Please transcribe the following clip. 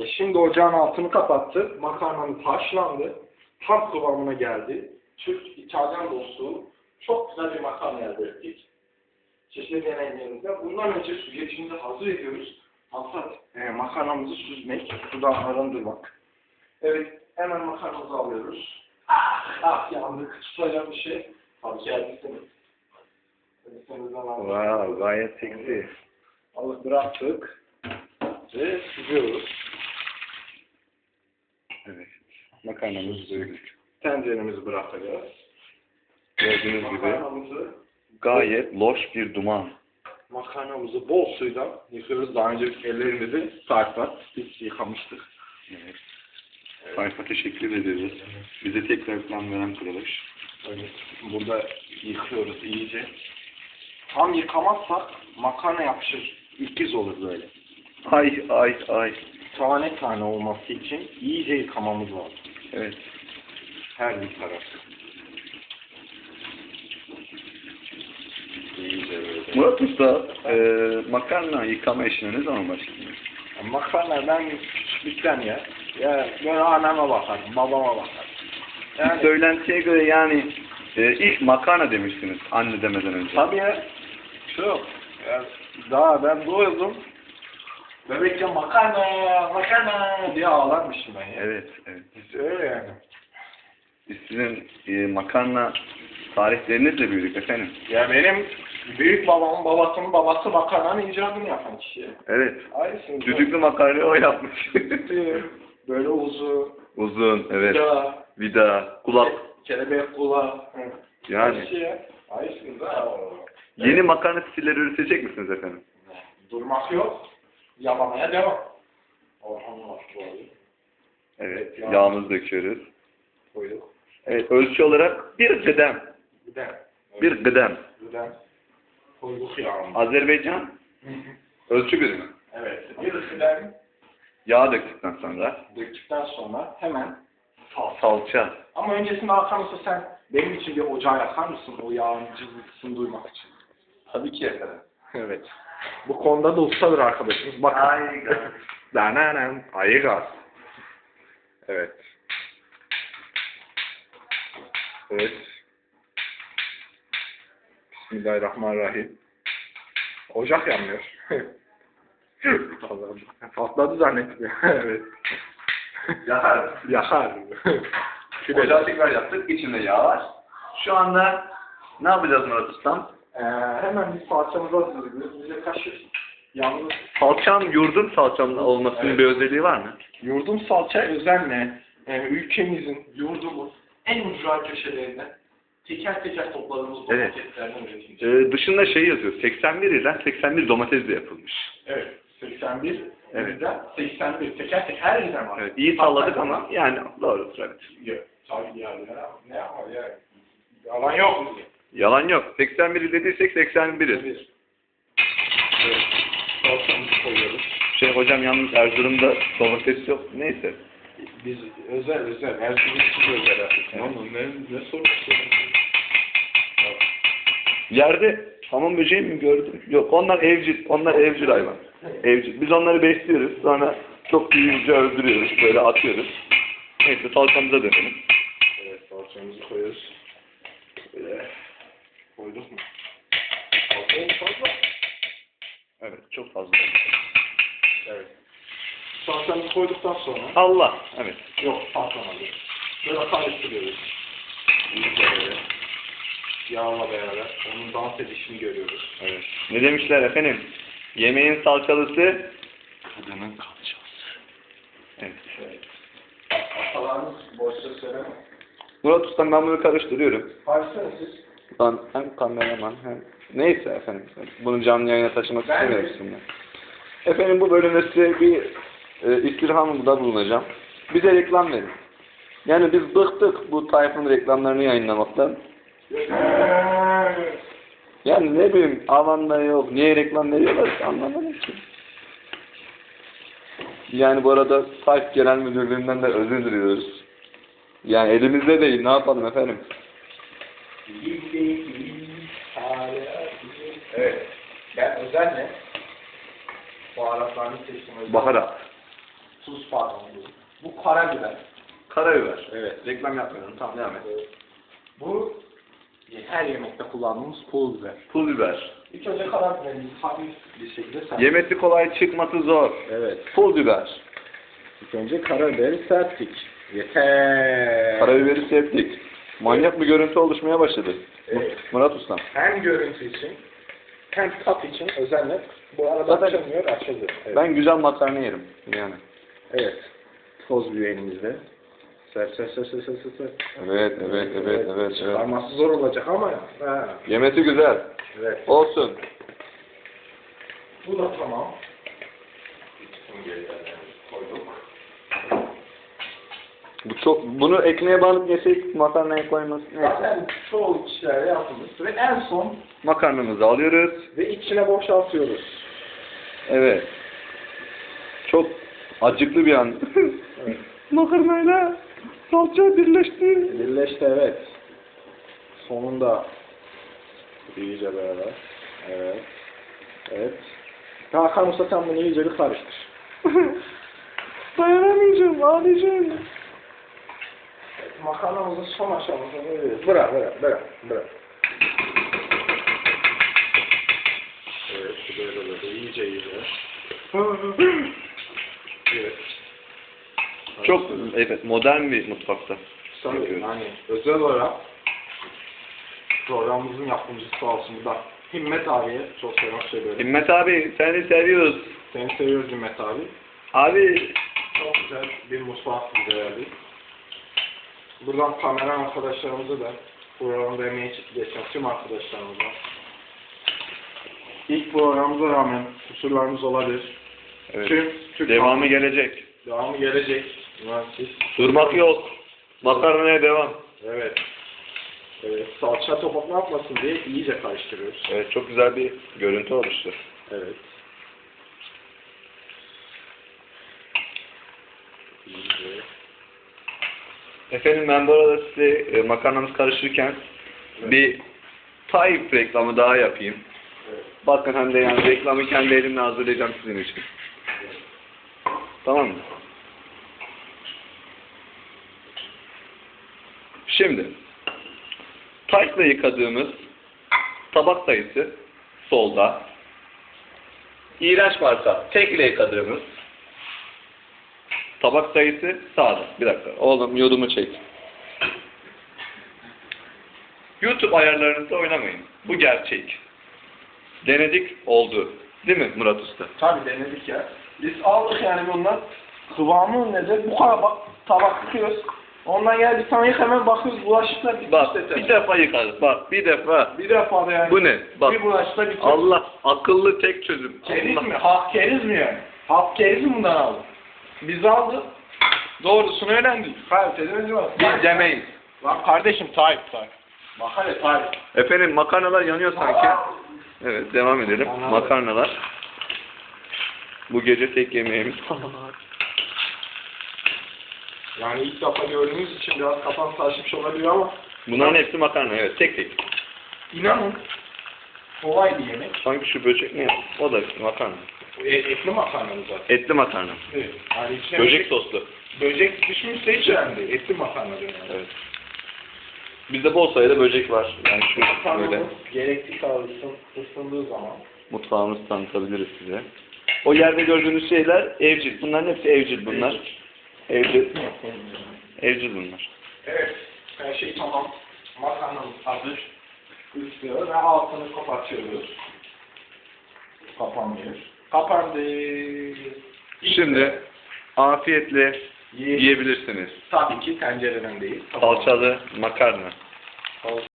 E şimdi ocağın altını kapattık. Makarnamız haşlandı. Tam kıvamına geldi. Türk İtalyan dostu çok güzel bir makarna elde ettik. Çeşitli deneyimlerimizde. Bundan önce süzgeçimizi hazır ediyoruz. Maksat e, makarnamızı süzmek, sudan arındırmak. Evet, hemen makarnamızı alıyoruz. Ah, ah yandık. Tutacak bir şey. Tabii ki elbisemiz. Elbisemizden aldık. Wow, gayet seksi. Alıp bıraktık. Ve süzüyoruz. Evet. Makarnamızı dövdük. Tenceremizi bırakacağız. Gördüğünüz gibi Makarnamızı, gayet loş bir duman. makarnamızı bol suyla yıkıyoruz. Daha önce ellerimizi sarpa biz yıkamıştık. Evet. Sayfa teşekkür ediyoruz. Bize tekrar plan veren kuruluş. Evet. Burada yıkıyoruz iyice. Tam yıkamazsak makarna yapışır. İkiz olur böyle. Ay ay ay. Tane tane olması için iyice yıkamamız lazım. Evet. Her bir taraf. Böyle. Murat Usta, e, makarna yıkama işine ne zaman başladınız? Makarna ben küçüklükten ya. Ya ben anneme bakarım, babama bakarım. Bir Yani söylentiye göre yani e, ilk makarna demiştiniz anne demeden önce. tabii ya. Çok. Ya, daha ben doğdum. Bebekken makarna, makarna diye ağlarmışım ben ya. Evet, evet. Biz öyle yani. Biz sizin e, makarna tarihlerinizle büyüdük efendim. Ya benim büyük babamın babasının babası makarnanın icadını yapan kişi. Evet. Aynısını. Düdüklü makarnayı o yapmış. Böyle uzun, Uzun, evet. vida, Vida, kulak. kelebek kulağı. Yani. Ya. Aynısını da. Yeni makarna stilleri üretecek misiniz efendim? Durmak yok. Yamamaya devam. Orhan var bu arada. Evet. Yağ. Yağımızı döküyoruz. Koyduk. Evet. Ölçü olarak bir gıdem. Bir de. Bir gıdem. De. Koyduk yağını. Azerbaycan ölçü birimi. Evet. Bir ısıdan Yağ döktükten sonra döktükten sonra hemen sal. salça. Ama öncesinde Hakan Usta sen benim için bir ocağı yakar mısın o yağın cızıltısını duymak için? Tabii ki efendim. Evet. Bu konuda da ustadır arkadaşımız. Bakın. Ay gaz. Dananem. Ayı gaz. Evet. Evet. Bismillahirrahmanirrahim. Ocak yanmıyor. Allah'ım. Patladı zannettim. evet. Yakar. Yakar. Ocağı tekrar yaptık. İçinde yağ var. Şu anda ne yapacağız Murat Ustam? Ee, hemen bir salçamızı hazırlıyoruz. Bize kaşık. Yalnız Salçam yurdum salçamın olmasının bir özelliği var mı? Yurdum salça özenle e, ülkemizin, yurdumuz en ucra köşelerinde teker teker topladığımız Evet. domateslerden üretilmiş. Ee, dışında şey yazıyor. 81 ile 81 domatesle yapılmış. Evet. 81 Evet. bizden 81 teker teker her yerden var. Evet, iyi salladık ama yani doğrudur evet. Yok. Tabii yani ya. Ne yapar ya? Yalan yok mu? Yalan yok. 81 dediysek 81'iz. Bir. Evet. Salçamızı koyuyoruz. Şey hocam yalnız Erzurum'da domates yok. Neyse. Biz özel özel. Erzurum'un özel artık. Ama ne, ne soruyorsun? Yerde hamam böceği mi gördüm? Yok onlar evcil. Onlar evcil hayvan. Evcil. Biz onları besliyoruz. Sonra çok büyüyünce öldürüyoruz. Böyle atıyoruz. Neyse salçamıza dönelim. Evet, salçamızı koyuyoruz. Böyle koyduk mu? Fazla fazla? Evet çok fazla. Evet. Salçamızı koyduktan sonra Allah. Evet. yok patlamadı. Böyle karıştırıyoruz. İyice. Yağla beraber onun dans edişini görüyoruz. Evet. Ne demişler efendim? Yemeğin salçalısı kadının kalçası. Evet. Evet. Atalarımız boşta söyleme. Murat Ustam ben bunu karıştırıyorum. Karıştırın siz. Ben hem kameraman hem... Neyse efendim. Bunu canlı yayına taşımak istemiyoruz şimdi. Efendim bu bölümde size bir e, istirhamda bulunacağım. Bize reklam verin. Yani biz bıktık bu tayfın reklamlarını yayınlamaktan. Yani ne bileyim avanda yok. Niye reklam veriyorlar anlamadım ki. Yani bu arada Tayf Genel Müdürlüğü'nden de özür diliyoruz. Yani elimizde değil. Ne yapalım efendim? Evet. Ben özenle baharatlarını seçtim. özenle. Baharat. Tuz pardon. Bu, karabiber. Karabiber. Evet. Reklam yapmıyorum. Tamam devam et. Bu her yemekte kullandığımız pul biber. Pul biber. İlk önce karabiberimizi hafif bir şekilde ser. Yemesi kolay, çıkması zor. Evet. Pul biber. İlk önce karabiberi serptik. Yeter. Karabiberi sevdik. Manyak bir görüntü oluşmaya başladı. Evet. Murat Usta. Hem görüntü için hem tat için özenle bu arada Zaten- açılmıyor açılıyor. Evet. Ben güzel makarna yerim. Yani. evet. Toz biberimizle. Ser ser ser ser ser ser. ser. Evet, evet, evet, evet. evet. Çıkarması zor olacak ama ha. Yemesi güzel. Evet. Olsun. Bu da tamam. Bu çok, bunu ekmeğe banıp yesek makarnaya koymaz. Neyse. Zaten çoğu kişilerde yapılır. Ve en son Makarnamızı alıyoruz. ve içine boşaltıyoruz. Evet. Çok acıklı bir an. Evet. Makarnayla salça birleşti. Birleşti evet. Sonunda iyice beraber. Evet. Evet. Hakan Usta sen bunu iyice bir karıştır. Dayanamayacağım, ağlayacağım. Makarnamızın son aşamasını veriyoruz. Bırak, bırak, bırak, bırak. Evet, bu böyle böyle iyice iyice. Evet. Çok evet modern bir mutfakta. Tabii yani özel olarak programımızın yapımcısı sağ olsun burada. Himmet abiye çok selam söylüyorum. Himmet abi seni seviyoruz. Seni seviyoruz Himmet abi. Abi Çok güzel bir mutfak bize verdi. Buradan kamera arkadaşlarımıza da programda emeği geçen tüm arkadaşlarımıza ilk programımıza rağmen kusurlarımız olabilir. evet. Tüm Türk devamı gelecek. devamı gelecek. Siz Durmak yok. Makarnaya devam. Evet. Evet, salça topak ne yapmasın diye iyice karıştırıyoruz. Evet çok güzel bir görüntü oluştu. Evet. İyice. Efendim ben bu arada size e, makarnamız karışırken bir Tayyip reklamı daha yapayım. Evet. Bakın hem de yani reklamı kendi elimle hazırlayacağım sizin için. Tamam mı? Şimdi Tayyip'le yıkadığımız tabak sayısı solda. İğrenç varsa tek ile yıkadığımız tabak sayısı sağda. Bir dakika. Oğlum yodumu çek. YouTube ayarlarınızda oynamayın. Bu gerçek. Denedik oldu. Değil mi Murat Usta? Tabii denedik ya. Biz aldık yani bundan. Kıvamı nedir? Bu kadar bak, tabak yıkıyoruz. Ondan gel bir tane yık hemen bakıyoruz bulaşıklar bitmiş Bak desene. bir defa yıkadık. Bak bir defa. Bir defa da yani. Bu ne? Bak. Bir bulaşıkta bitiyor. Allah akıllı tek çözüm. Keriz Allah. mi? Halk keriz mi yani? Halk keriz mi bundan aldı? Biz aldık. Doğrusunu öğrendik. Kaliteden var. Biz demeyiz. Lan kardeşim Tayyip Tayyip. Bak hele Tayyip. Efendim makarnalar yanıyor sanki. Evet devam edelim. Makarnalar. Makarnalar. Bu gece tek yemeğimiz. Yani ilk defa gördüğünüz için biraz kafam taşmış olabiliyor ama Bunların hepsi makarna evet tek tek. inanın kolay bir yemek. Sanki şu böcek ne? O da makarna. E, etli makarnamız zaten. Etli makarna. Evet. Yani içine Böcek soslu. böcek düşmüşse hiç önemli değil. Etli makarna yani. Evet. Bizde bol sayıda böcek var. Yani şu böyle gerekli ısın, ısındığı zaman mutfağımızı tanıtabiliriz size. O yerde gördüğünüz şeyler evcil. Bunların hepsi evcil bunlar. Evcil. Evcil bunlar. Evet. Her şey tamam. Makarnamız hazır. Islıyor ve altını kapatıyoruz. Kapanmıyor. Kapandı. Şimdi afiyetle Ye- yiyebilirsiniz. Tabii ki tencereden değil. Salçalı makarna.